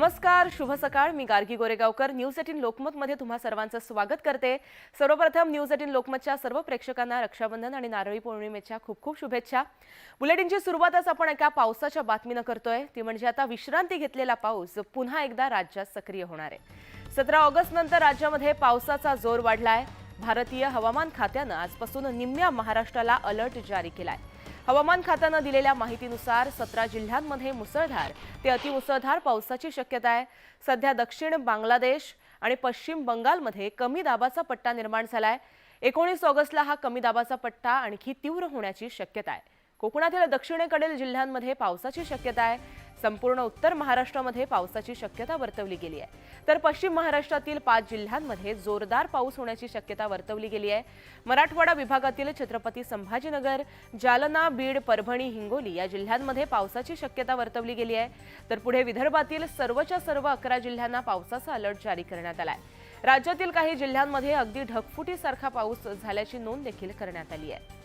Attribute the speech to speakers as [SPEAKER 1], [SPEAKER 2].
[SPEAKER 1] नमस्कार शुभ सकाळ. मी गार्गी गोरेगावकर. न्यूज एटीन लोकमतमध्ये तुम्हा सर्वांचं स्वागत करते. सर्वप्रथम न्यूज एटीन लोकमतच्या सर्व प्रेक्षकांना रक्षाबंधन आणि नारळी पौर्णिमेच्या खूप खूप शुभेच्छा. बुलेटिनची सुरुवातच आपण एका पावसाच्या बातमीनं करतोय. ती म्हणजे आता विश्रांती घेतलेला पाऊस पुन्हा एकदा राज्यात सक्रिय होणार आहे. सतरा ऑगस्ट नंतर राज्यामध्ये पावसाचा जोर वाढलाय. भारतीय हवामान खात्यानं आजपासून निम्म्या महाराष्ट्राला अलर्ट जारी केलाय. हवामान खात्यानं दिलेल्या माहितीनुसार सतरा जिल्ह्यांमध्ये मुसळधार ते अतिमुसळधार पावसाची शक्यता आहे. सध्या दक्षिण बांगलादेश आणि पश्चिम बंगालमध्ये कमी दाबाचा पट्टा निर्माण झाला आहे एकोणीस ऑगस्टला हा कमी दाबाचा पट्टा आणखी तीव्र होण्याची शक्यता आहे. कोकणातील दक्षिणेकडील जिल्ह्यांमध्ये पावसाची शक्यता आहे. संपूर्ण उत्तर महाराष्ट्रामध्ये पावसाची शक्यता वर्तवली गेली आहे. तर पश्चिम महाराष्ट्रातील पाच जिल्ह्यांमध्ये जोरदार पाऊस होण्याची शक्यता वर्तवली गेली आहे. मराठवाडा विभागातील छत्रपती संभाजीनगर जालना बीड परभणी हिंगोली या जिल्ह्यांमध्ये पावसाची शक्यता वर्तवली गेली आहे. तर पुढे विदर्भातील सर्वच्या सर्व अकरा जिल्ह्यांना पावसाचा अलर्ट जारी करण्यात आला आहे. राज्यातील काही जिल्ह्यांमध्ये अगदी ढगफुटीसारखा पाऊस झाल्याची नोंद देखील करण्यात आली आहे.